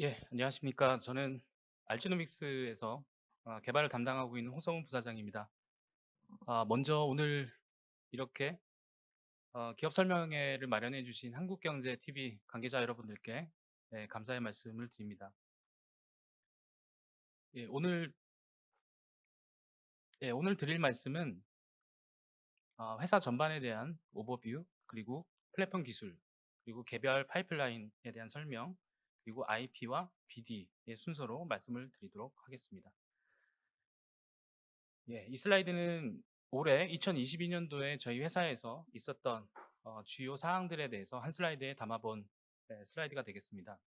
예, 안녕하십니까. 저는 알지노믹스에서 어, 개발을 담당하고 있는 홍성훈 부사장입니다. 아, 먼저 오늘 이렇게 어, 기업 설명회를 마련해 주신 한국경제TV 관계자 여러분들께 네, 감사의 말씀을 드립니다. 예, 오늘 예, 오늘 드릴 말씀은 어, 회사 전반에 대한 오버뷰 그리고 플랫폼 기술 그리고 개별 파이프라인에 대한 설명 그리고 IP와 BD의 순서로 말씀을 드리도록 하겠습니다. 예, 이 슬라이드는 올해 2022년도에 저희 회사에서 있었던 어, 주요 사항들에 대해서 한 슬라이드에 담아본 네, 슬라이드가 되겠습니다.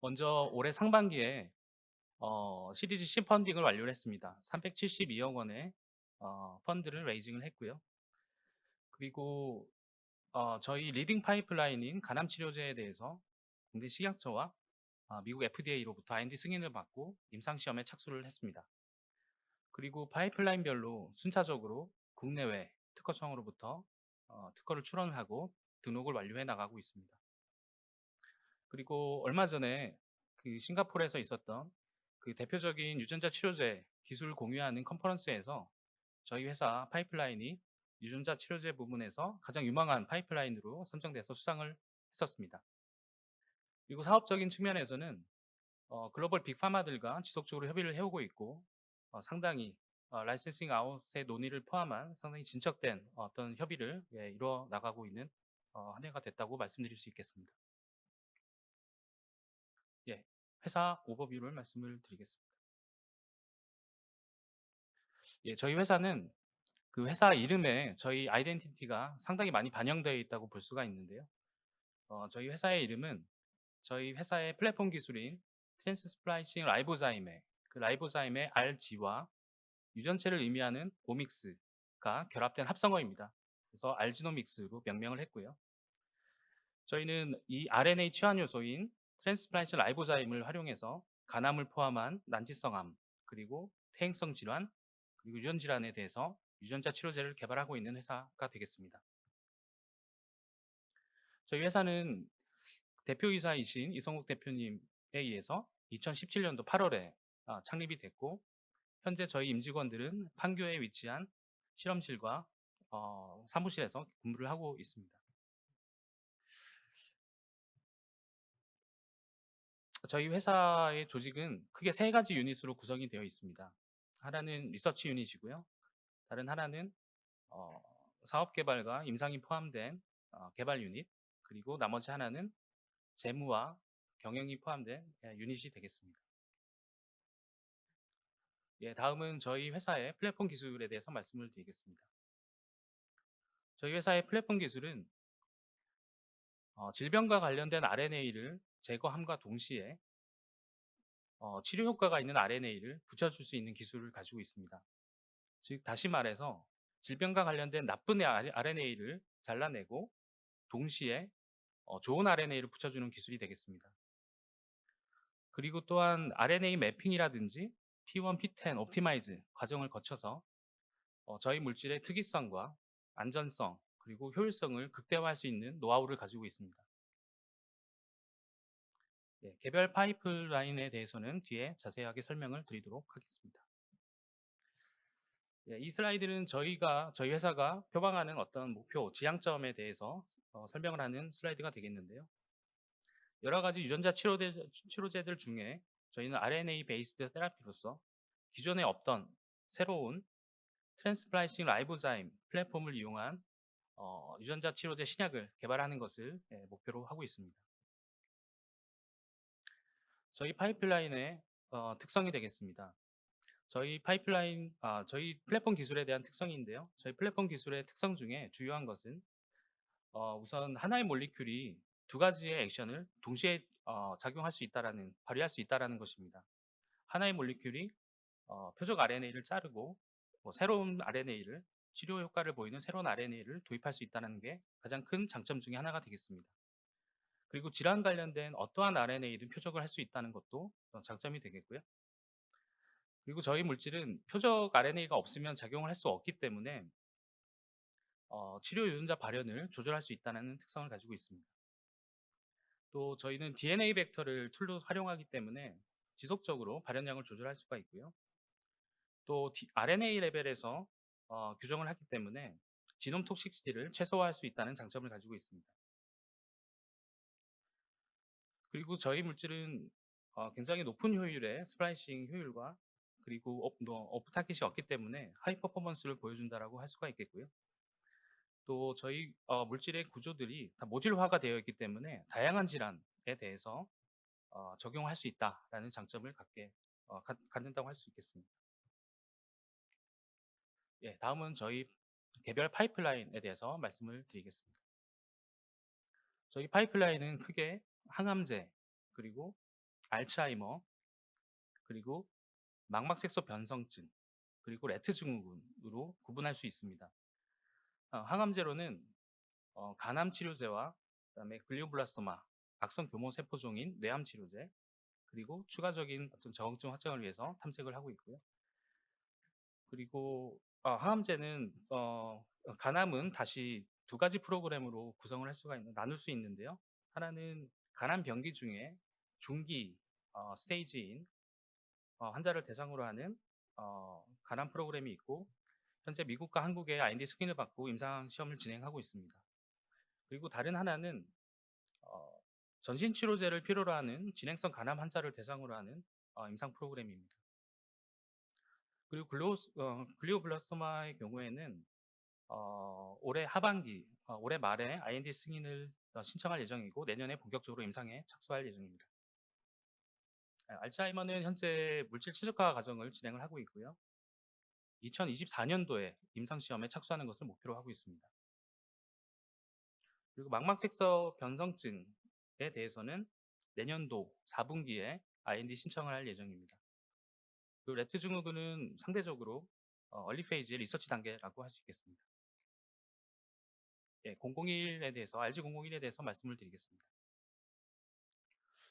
먼저 올해 상반기에 어, 시리즈 C 펀딩을 완료를 했습니다. 372억 원의 어, 펀드를 레이징을 했고요. 그리고 어, 저희 리딩 파이프라인인 간암 치료제에 대해서 국내 식약처와 아, 미국 FDA로부터 IND 승인을 받고 임상시험에 착수를 했습니다. 그리고 파이프라인별로 순차적으로 국내외 특허청으로부터 어, 특허를 출원하고 등록을 완료해 나가고 있습니다. 그리고 얼마 전에 그 싱가포르에서 있었던 그 대표적인 유전자 치료제 기술 공유하는 컨퍼런스에서 저희 회사 파이프라인이 유전자 치료제 부분에서 가장 유망한 파이프라인으로 선정돼서 수상을 했었습니다. 그리고 사업적인 측면에서는 어, 글로벌 빅파마들과 지속적으로 협의를 해오고 있고 어, 상당히 어, 라이센싱 아웃의 논의를 포함한 상당히 진척된 어떤 협의를 예, 이루어 나가고 있는 어, 한 해가 됐다고 말씀드릴 수 있겠습니다. 예, 회사 오버뷰를 말씀을 드리겠습니다. 예, 저희 회사는 그 회사 이름에 저희 아이덴티티가 상당히 많이 반영되어 있다고 볼 수가 있는데요. 어, 저희 회사의 이름은 저희 회사의 플랫폼 기술인 트랜스플라이싱 라이보자임의 그 라이보자임의 RG와 유전체를 의미하는 오믹스가 결합된 합성어입니다. 그래서 알지노믹스로 명명을 했고요. 저희는 이 RNA 치환 요소인 트랜스플라이싱 라이보자임을 활용해서 간암을 포함한 난치성암 그리고 퇴행성 질환 그리고 유전 질환에 대해서 유전자 치료제를 개발하고 있는 회사가 되겠습니다. 저희 회사는 대표이사이신 이성국 대표님에 의해서 2017년도 8월에 아, 창립이 됐고 현재 저희 임직원들은 판교에 위치한 실험실과 어, 사무실에서 근무를 하고 있습니다. 저희 회사의 조직은 크게 세 가지 유닛으로 구성이 되어 있습니다. 하나는 리서치 유닛이고요. 다른 하나는 어, 사업 개발과 임상이 포함된 어, 개발 유닛, 그리고 나머지 하나는 재무와 경영이 포함된 예, 유닛이 되겠습니다. 예, 다음은 저희 회사의 플랫폼 기술에 대해서 말씀을 드리겠습니다. 저희 회사의 플랫폼 기술은 어, 질병과 관련된 RNA를 제거함과 동시에 어, 치료 효과가 있는 RNA를 붙여줄 수 있는 기술을 가지고 있습니다. 즉 다시 말해서 질병과 관련된 나쁜 RNA를 잘라내고 동시에 어, 좋은 RNA를 붙여주는 기술이 되겠습니다. 그리고 또한 RNA 매핑이라든지 P1, P10 옵티마이즈 과정을 거쳐서 어, 저희 물질의 특이성과 안전성 그리고 효율성을 극대화할 수 있는 노하우를 가지고 있습니다. 예, 개별 파이프라인에 대해서는 뒤에 자세하게 설명을 드리도록 하겠습니다. 예, 이 슬라이드는 저희가 저희 회사가 표방하는 어떤 목표 지향점에 대해서 어, 설명을 하는 슬라이드가 되겠는데요. 여러 가지 유전자 치료제, 치료제들 중에 저희는 RNA 베이스드 테라피로서 기존에 없던 새로운 트랜스플라이싱 라이보자임 플랫폼을 이용한 어, 유전자 치료제 신약을 개발하는 것을 예, 목표로 하고 있습니다. 저희 파이프라인의 어, 특성이 되겠습니다. 저희 파이프라인, 아, 저희 플랫폼 기술에 대한 특성인데요. 저희 플랫폼 기술의 특성 중에 주요한 것은 어, 우선 하나의 몰리큘이 두 가지의 액션을 동시에 어, 작용할 수 있다라는 발휘할 수 있다라는 것입니다. 하나의 몰리큘이 어, 표적 RNA를 자르고 뭐 새로운 RNA를 치료 효과를 보이는 새로운 RNA를 도입할 수 있다는 게 가장 큰 장점 중에 하나가 되겠습니다. 그리고 질환 관련된 어떠한 RNA든 표적을 할 수 있다는 것도 장점이 되겠고요. 그리고 저희 물질은 표적 RNA가 없으면 작용을 할 수 없기 때문에 어, 치료 유전자 발현을 조절할 수 있다는 특성을 가지고 있습니다. 또 저희는 DNA 벡터를 툴로 활용하기 때문에 지속적으로 발현량을 조절할 수가 있고요. 또 RNA 레벨에서 어, 규정을 하기 때문에 지놈 톡식시티를 최소화할 수 있다는 장점을 가지고 있습니다. 그리고 저희 물질은 어, 굉장히 높은 효율의 스플라이싱 효율과 그리고 업, 뭐, 오프 타켓이 없기 때문에 하이 퍼포먼스를 보여준다라고 할 수가 있겠고요. 또 저희 어, 물질의 구조들이 다 모듈화가 되어 있기 때문에 다양한 질환에 대해서 어, 적용할 수 있다라는 장점을 갖게 어, 가, 갖는다고 할 수 있겠습니다. 예, 다음은 저희 개별 파이프라인에 대해서 말씀을 드리겠습니다. 저희 파이프라인은 크게 항암제, 그리고 알츠하이머, 그리고 망막색소 변성증, 그리고 레트 증후군으로 구분할 수 있습니다. 어, 항암제로는 어, 간암 치료제와 그다음에 글리오블라스토마, 악성 교모 세포종인 뇌암 치료제, 그리고 추가적인 어떤 적응증 확장을 위해서 탐색을 하고 있고요. 그리고 어, 항암제는 어, 간암은 다시 두 가지 프로그램으로 구성을 할 수가 있는 나눌 수 있는데요. 하나는 간암 병기 중에 중기 어, 스테이지인 어, 환자를 대상으로 하는 어, 간암 프로그램이 있고 현재 미국과 한국의 IND 승인을 받고 임상 시험을 진행하고 있습니다. 그리고 다른 하나는 어, 전신 치료제를 필요로 하는 진행성 간암 환자를 대상으로 하는 어, 임상 프로그램입니다. 그리고 글로, 어, 글리오블라스토마의 경우에는 어, 올해 하반기, 어, 올해 말에 IND 승인을 어, 신청할 예정이고 내년에 본격적으로 임상에 착수할 예정입니다. 아, 알츠하이머는 현재 물질 최적화 과정을 진행을 하고 있고요. 2024년도에 임상시험에 착수하는 것을 목표로 하고 있습니다. 그리고 망막색소 변성증에 대해서는 내년도 4분기에 IND 신청을 할 예정입니다. 그리고 레트 증후군은 상대적으로 어, 얼리 페이지 리서치 단계라고 할 수 있겠습니다. 예, 001에 대해서 RG001에 대해서 말씀을 드리겠습니다.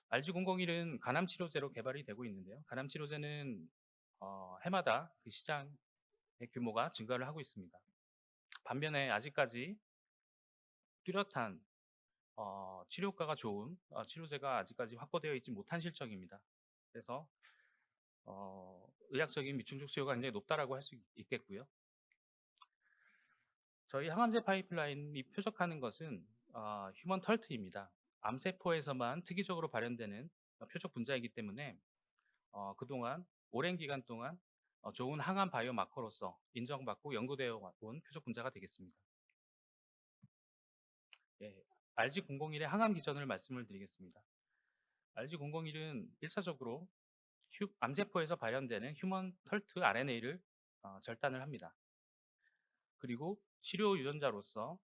RG001은 간암 치료제로 개발이 되고 있는데요. 간암 치료제는 어, 해마다 그 시장의 규모가 증가를 하고 있습니다. 반면에 아직까지 뚜렷한 어, 치료가가 좋은 어, 치료제가 아직까지 확보되어 있지 못한 실정입니다. 그래서 어, 의학적인 미충족 수요가 굉장히 높다라고 할 수 있겠고요. 저희 항암제 파이프라인이 표적하는 것은 어, 휴먼 털트입니다. 암세포에서만 특이적으로 발현되는 표적 분자이기 때문에 어, 그동안 오랜 기간 동안 어, 좋은 항암 바이오 마커로서 인정받고 연구되어 온 표적 분자가 되겠습니다. 예, RG001의 항암 기전을 말씀을 드리겠습니다. RG001은 1차적으로 휴, 암세포에서 발현되는 휴먼 털트 RNA를 어, 절단을 합니다. 그리고 치료 유전자로서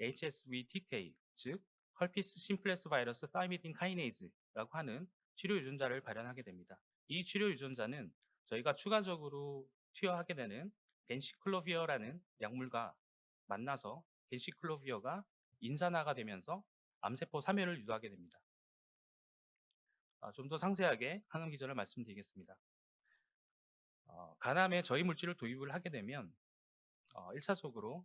HSV-TK, 즉 헐피스 심플레스 바이러스 타이미딘 카이네이즈라고 하는 치료 유전자를 발현하게 됩니다. 이 치료 유전자는 저희가 추가적으로 투여하게 되는 겐시클로비어라는 약물과 만나서 겐시클로비어가 인산화가 되면서 암세포 사멸을 유도하게 됩니다. 아, 좀더 상세하게 항암 기전을 말씀드리겠습니다. 어, 간암에 저희 물질을 도입을 하게 되면 어, 1차적으로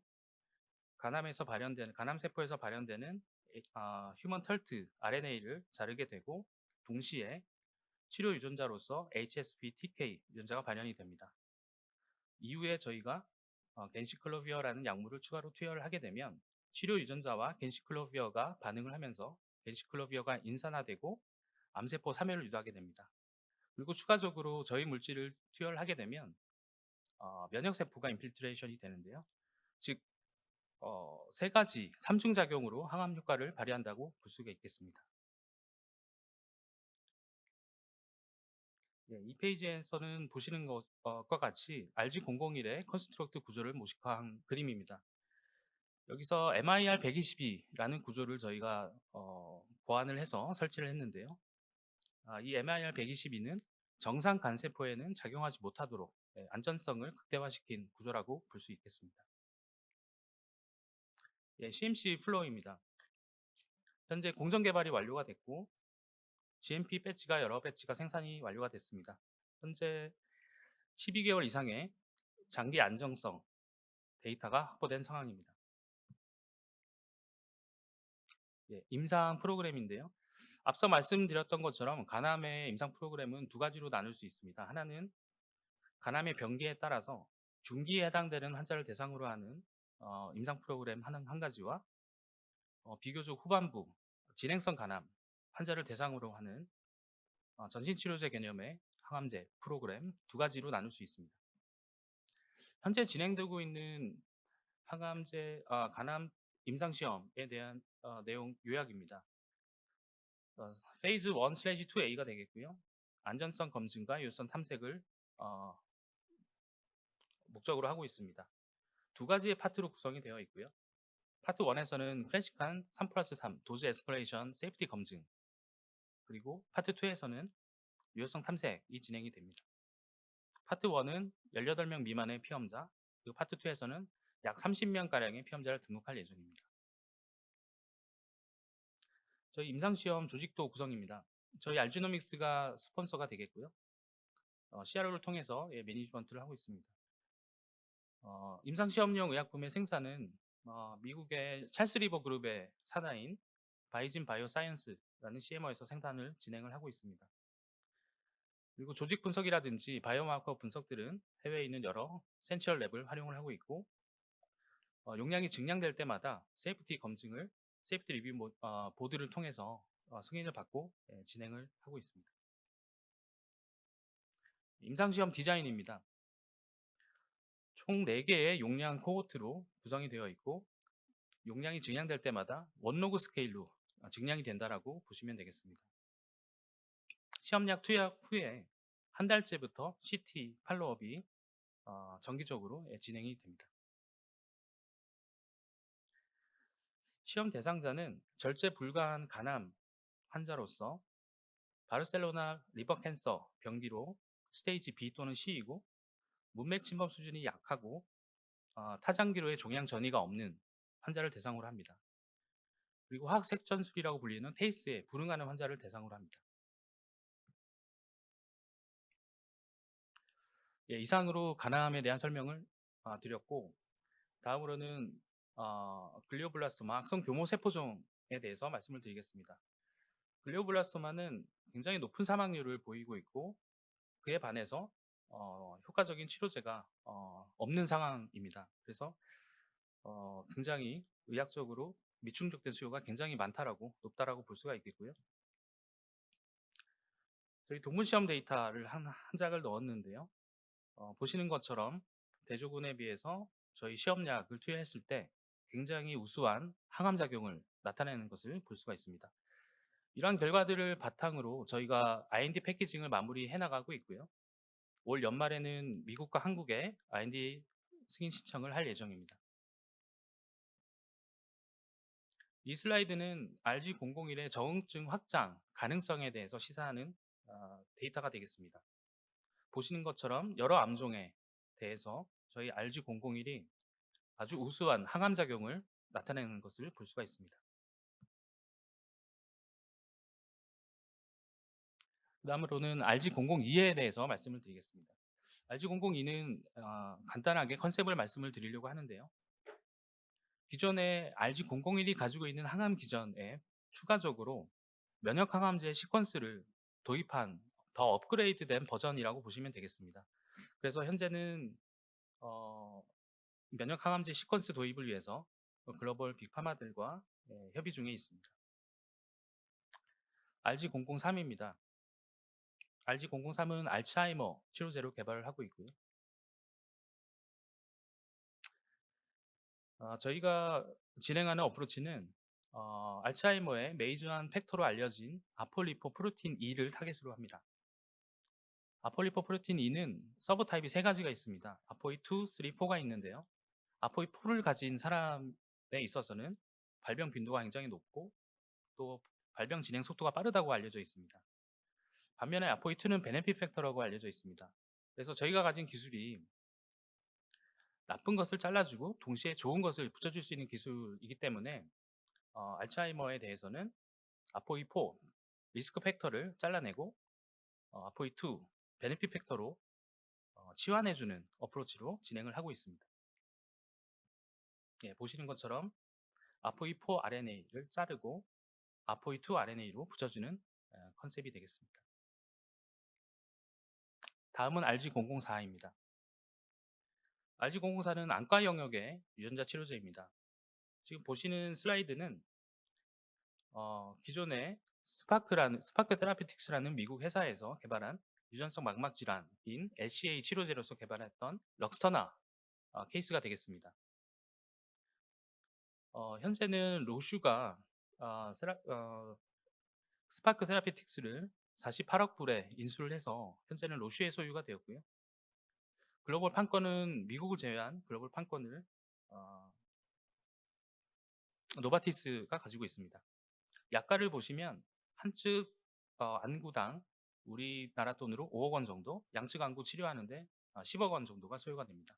간암에서 발현되는 간암 세포에서 발현되는 어, 휴먼 털트 RNA를 자르게 되고 동시에 치료 유전자로서 HSP-TK 유전자가 발현이 됩니다. 이후에 저희가 어, 겐시클로비어라는 약물을 추가로 투여를 하게 되면 치료 유전자와 겐시클로비어가 반응을 하면서 겐시클로비어가 인산화되고 암세포 사멸을 유도하게 됩니다. 그리고 추가적으로 저희 물질을 투여를 하게 되면 어, 면역세포가 인필트레이션이 되는데요. 즉, 어, 세 가지 삼중작용으로 항암 효과를 발휘한다고 볼 수가 있겠습니다. 예, 이 페이지에서는 보시는 것과 같이 RG001의 컨스트럭트 구조를 모식화한 그림입니다. 여기서 MIR122라는 구조를 저희가 어, 보완을 해서 설치를 했는데요. 아, 이 MIR122는 정상 간세포에는 작용하지 못하도록 네, 안전성을 극대화시킨 구조라고 볼 수 있겠습니다. 예, CMC 플로우입니다. 현재 공정 개발이 완료가 됐고 GMP 배치가 여러 배치가 생산이 완료가 됐습니다. 현재 12개월 이상의 장기 안정성 데이터가 확보된 상황입니다. 예, 임상 프로그램인데요. 앞서 말씀드렸던 것처럼 간암의 임상 프로그램은 두 가지로 나눌 수 있습니다. 하나는 간암의 병기에 따라서 중기에 해당되는 환자를 대상으로 하는 어, 임상 프로그램 한, 한 가지와 어, 비교적 후반부 진행성 간암 환자를 대상으로 하는 어, 전신치료제 개념의 항암제 프로그램 두 가지로 나눌 수 있습니다. 현재 진행되고 있는 항암제 아, 간암 임상시험에 대한 어, 내용 요약입니다. 어, 페이즈 1/2A가 되겠고요. 안전성 검증과 유효성 탐색을 어, 목적으로 하고 있습니다. 두 가지의 파트로 구성이 되어 있고요. 파트 1에서는 클래식한 3 플러스 3 도즈 에스컬레이션 세이프티 검증 그리고 파트 2에서는 유효성 탐색이 진행이 됩니다. 파트 1은 18명 미만의 피험자 그리고 파트 2에서는 약 30명가량의 피험자를 등록할 예정입니다. 저희 임상시험 조직도 구성입니다. 저희 알지노믹스가 스폰서가 되겠고요. 어, CRO를 통해서 예, 매니지먼트를 하고 있습니다. 어, 임상시험용 의약품의 생산은 어, 미국의 찰스 리버 그룹의 사나인 바이진 바이오 사이언스라는 CMO에서 생산을 진행을 하고 있습니다. 그리고 조직 분석이라든지 바이오마커 분석들은 해외에 있는 여러 센츄얼 랩을 활용을 하고 있고 어, 용량이 증량될 때마다 세이프티 검증을 세이프티 리뷰 모, 어, 보드를 통해서 어, 승인을 받고 예, 진행을 하고 있습니다. 임상시험 디자인입니다. 총 4개의 용량 코호트로 구성이 되어 있고 용량이 증량될 때마다 원로그 스케일로 어, 증량이 된다라고 보시면 되겠습니다. 시험약 투약 후에 한 달째부터 CT 팔로업이 어, 정기적으로 예, 진행이 됩니다. 시험 대상자는 절제 불가한 간암 환자로서 바르셀로나 리버 캔서 병기로 스테이지 B 또는 C이고 문맥 침범 수준이 약하고 어, 타장기로의 종양 전이가 없는 환자를 대상으로 합니다. 그리고 화학색전술이라고 불리는 테이스에 불응하는 환자를 대상으로 합니다. 예, 이상으로 간암에 대한 설명을 어, 드렸고 다음으로는 어, 글리오블라스토마 악성 교모 세포종에 대해서 말씀을 드리겠습니다. 글리오블라스토마는 굉장히 높은 사망률을 보이고 있고 그에 반해서 어, 효과적인 치료제가 어, 없는 상황입니다. 그래서 어, 굉장히 의학적으로 미충족된 수요가 굉장히 많다라고 높다라고 볼 수가 있겠고요. 저희 동물시험 데이터를 한, 한 장을 넣었는데요. 어, 보시는 것처럼 대조군에 비해서 저희 시험약을 투여했을 때 굉장히 우수한 항암작용을 나타내는 것을 볼 수가 있습니다. 이러한 결과들을 바탕으로 저희가 IND 패키징을 마무리해 나가고 있고요. 올 연말에는 미국과 한국에 IND 승인 신청을 할 예정입니다. 이 슬라이드는 RG001의 적응증 확장 가능성에 대해서 시사하는 어, 데이터가 되겠습니다. 보시는 것처럼 여러 암종에 대해서 저희 RG001이 아주 우수한 항암작용을 나타내는 것을 볼 수가 있습니다. 그 다음으로는 RG002에 대해서 말씀을 드리겠습니다. RG002는 어, 간단하게 컨셉을 말씀을 드리려고 하는데요. 기존의 RG001이 가지고 있는 항암 기전에 추가적으로 면역 항암제 시퀀스를 도입한 더 업그레이드된 버전이라고 보시면 되겠습니다. 그래서 현재는 어, 면역 항암제 시퀀스 도입을 위해서 글로벌 빅파마들과 예, 협의 중에 있습니다. RG003입니다. RG003은 알츠하이머 치료제로 개발을 하고 있고요. 어, 저희가 진행하는 어프로치는 어, 알츠하이머의 메이저한 팩터로 알려진 아폴리포 프로틴 E를 타겟으로 합니다. 아폴리포 프로틴 E는 서브 타입이 세 가지가 있습니다. 아포이 2, 3, 4가 있는데요. 아포이 4를 가진 사람에 있어서는 발병 빈도가 굉장히 높고 또 발병 진행 속도가 빠르다고 알려져 있습니다. 반면에 아포이 2는 베네핏 팩터라고 알려져 있습니다. 그래서 저희가 가진 기술이 나쁜 것을 잘라주고 동시에 좋은 것을 붙여줄 수 있는 기술이기 때문에 어, 알츠하이머에 대해서는 아포이 4 리스크 팩터를 잘라내고 어, 아포이 2 베네핏 팩터로 어, 치환해주는 어프로치로 진행을 하고 있습니다. 예, 보시는 것처럼 아포이4 RNA를 자르고 아포이2 RNA로 붙여주는 어, 컨셉이 되겠습니다. 다음은 RG004입니다. RG004는 안과 영역의 유전자 치료제입니다. 지금 보시는 슬라이드는 어, 기존의 스파크라는 스파크 테라피틱스라는 미국 회사에서 개발한 유전성 망막 질환인 LCA 치료제로서 개발했던 럭스터나 어, 케이스가 되겠습니다. 어, 현재는 로슈가 어, 세라, 어, 스파크 테라피틱스를 48억 불에 인수를 해서 현재는 로슈의 소유가 되었고요. 글로벌 판권은 미국을 제외한 글로벌 판권을 어, 노바티스가 가지고 있습니다. 약가를 보시면 한측 어, 안구당 우리나라 돈으로 5억 원 정도, 양측 안구 치료하는데 10억 원 정도가 소요가 됩니다.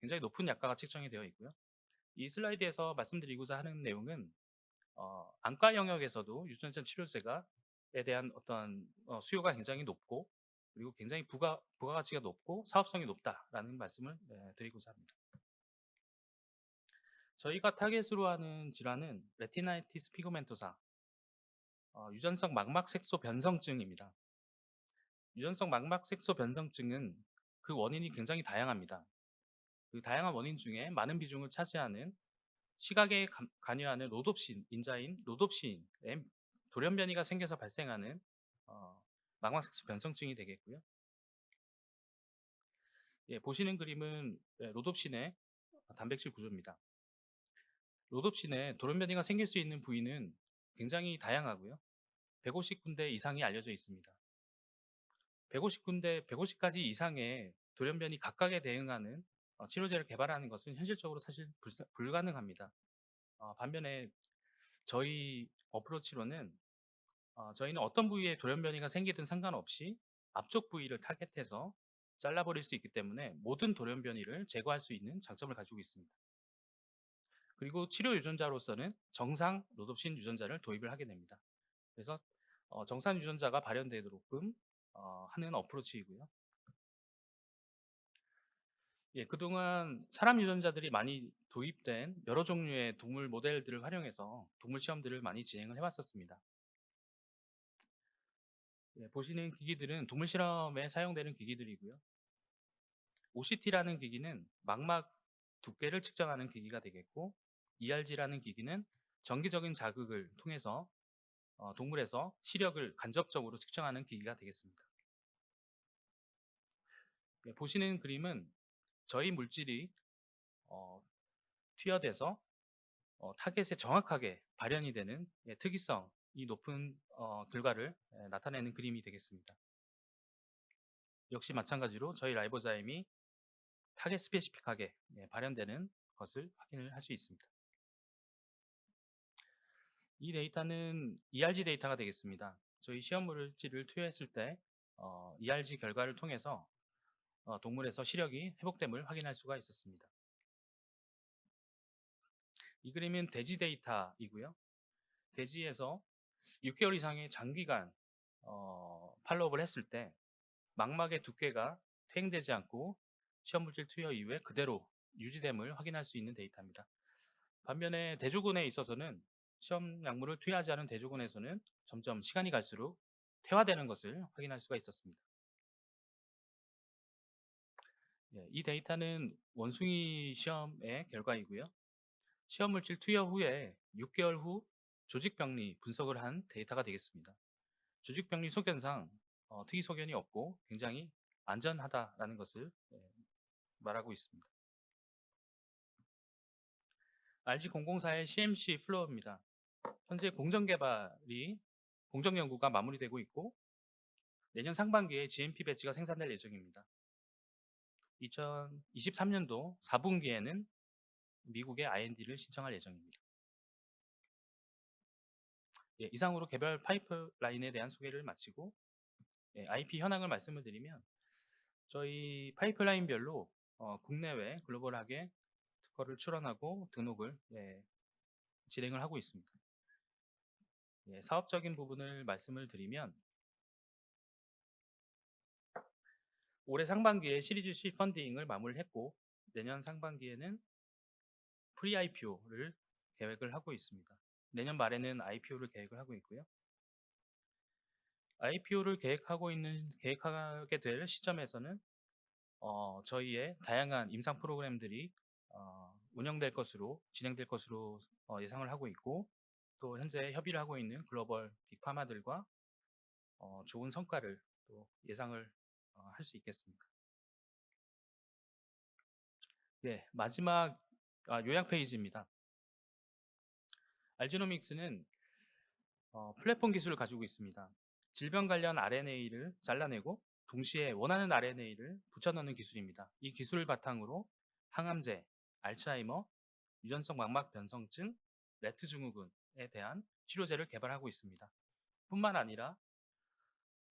굉장히 높은 약가가 책정이 되어 있고요. 이 슬라이드에서 말씀드리고자 하는 내용은 어, 안과 영역에서도 유전자 치료제가에 대한 어떤 어, 수요가 굉장히 높고 그리고 굉장히 부가, 부가가치가 높고 사업성이 높다라는 말씀을 네, 드리고자 합니다. 저희가 타겟으로 하는 질환은 레티나이티스 피그멘토사 어, 유전성 망막색소 변성증입니다. 유전성 망막색소 변성증은 그 원인이 굉장히 다양합니다. 그 다양한 원인 중에 많은 비중을 차지하는 시각에 관여하는 로놉신, 인자인 로놉신의 돌연변이가 생겨서 발생하는 어, 망막색소 변성증이 되겠고요. 예, 보시는 그림은 예, 로놉신의 단백질 구조입니다. 로놉신에 돌연변이가 생길 수 있는 부위는 굉장히 다양하고요. 150군데 이상이 알려져 있습니다. 150군데, 150가지 이상의 돌연변이 각각에 대응하는 어, 치료제를 개발하는 것은 현실적으로 사실 불가능합니다. 어, 반면에 저희 어프로치로는 어, 저희는 어떤 부위에 돌연변이가 생기든 상관없이 앞쪽 부위를 타겟해서 잘라버릴 수 있기 때문에 모든 돌연변이를 제거할 수 있는 장점을 가지고 있습니다. 그리고 치료 유전자로서는 정상 로놉신 유전자를 도입을 하게 됩니다. 그래서 어, 정상 유전자가 발현되도록끔 어, 하는 어프로치이고요. 예, 그동안 사람 유전자들이 많이 도입된 여러 종류의 동물 모델들을 활용해서 동물 시험들을 많이 진행을 해왔었습니다. 예, 보시는 기기들은 동물 실험에 사용되는 기기들이고요. OCT라는 기기는 망막 두께를 측정하는 기기가 되겠고 ERG라는 기기는 정기적인 자극을 통해서 어, 동물에서 시력을 간접적으로 측정하는 기기가 되겠습니다. 예, 보시는 그림은 저희 물질이 어, 투여돼서 어, 타겟에 정확하게 발현이 되는 예, 특이성 이 높은 어, 결과를 예, 나타내는 그림이 되겠습니다. 역시 마찬가지로 저희 라이보자임이 타겟 스페시픽하게 예, 발현되는 것을 확인을 할 수 있습니다. 이 데이터는 ERG 데이터가 되겠습니다. 저희 시험 물질을 투여했을 때 어, ERG 결과를 통해서 어, 동물에서 시력이 회복됨을 확인할 수가 있었습니다. 이 그림은 돼지 데이터이고요. 돼지에서 6개월 이상의 장기간 어, 팔로업을 했을 때 망막의 두께가 퇴행되지 않고 시험물질 투여 이후에 그대로 유지됨을 확인할 수 있는 데이터입니다. 반면에 대조군에 있어서는 시험 약물을 투여하지 않은 대조군에서는 점점 시간이 갈수록 퇴화되는 것을 확인할 수가 있었습니다. 예, 이 데이터는 원숭이 시험의 결과이고요. 시험 물질 투여 후에 6개월 후 조직병리 분석을 한 데이터가 되겠습니다. 조직병리 소견상 어, 특이 소견이 없고 굉장히 안전하다라는 것을 예, 말하고 있습니다. RG004의 CMC 플로어입니다. 현재 공정 개발이 공정 연구가 마무리되고 있고 내년 상반기에 GMP 배지가 생산될 예정입니다. 2023년도 4분기에는 미국의 IND를 신청할 예정입니다. 예, 이상으로 개별 파이프라인에 대한 소개를 마치고 예, IP 현황을 말씀을 드리면 저희 파이프라인별로 어, 국내외 글로벌하게 특허를 출원하고 등록을 예, 진행을 하고 있습니다. 예, 사업적인 부분을 말씀을 드리면 올해 상반기에 시리즈 C 펀딩을 마무리했고 내년 상반기에는 프리 IPO를 계획을 하고 있습니다. 내년 말에는 IPO를 계획을 하고 있고요. IPO를 계획하고 있는 계획하게 될 시점에서는 어, 저희의 다양한 임상 프로그램들이 어, 운영될 것으로 진행될 것으로 어, 예상을 하고 있고 또 현재 협의를 하고 있는 글로벌 빅파마들과 어, 좋은 성과를 또 예상을 어, 할수 있겠습니다. 네, 마지막 아, 요약 페이지입니다. 알지노믹스는 어, 플랫폼 기술을 가지고 있습니다. 질병 관련 RNA를 잘라내고 동시에 원하는 RNA를 붙여넣는 기술입니다. 이 기술을 바탕으로 항암제, 알츠하이머, 유전성 망막 변성증, 레트 증후군에 대한 치료제를 개발하고 있습니다. 뿐만 아니라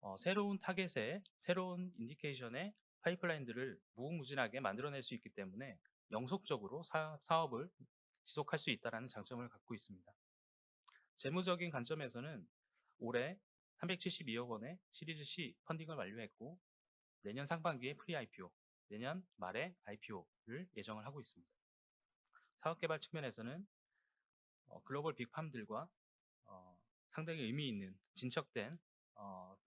어, 새로운 타겟의 새로운 인디케이션의 파이프라인들을 무궁무진하게 만들어낼 수 있기 때문에 영속적으로 사, 사업을 지속할 수 있다는 장점을 갖고 있습니다. 재무적인 관점에서는 올해 372억 원의 시리즈 C 펀딩을 완료했고 내년 상반기에 프리 IPO, 내년 말에 IPO를 예정을 하고 있습니다. 사업개발 측면에서는 어, 글로벌 빅팜들과 어, 상당히 의미 있는 진척된 어,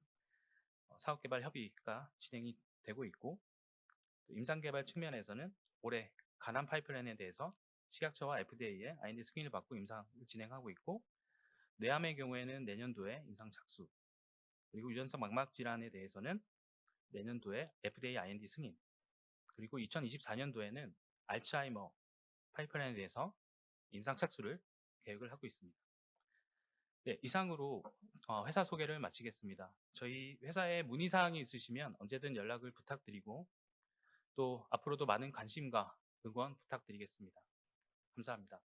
사업개발 협의가 진행이 되고 있고 임상개발 측면에서는 올해 가난 파이프라인에 대해서 식약처와 FDA의 IND 승인을 받고 임상을 진행하고 있고 뇌암의 경우에는 내년도에 임상 착수 그리고 유전성 망막 질환에 대해서는 내년도에 FDA IND 승인 그리고 2024년도에는 알츠하이머 파이프라인에 대해서 임상 착수를 계획을 하고 있습니다. 네, 이상으로 어, 회사 소개를 마치겠습니다. 저희 회사에 문의사항이 있으시면 언제든 연락을 부탁드리고 또 앞으로도 많은 관심과 응원 부탁드리겠습니다. 감사합니다.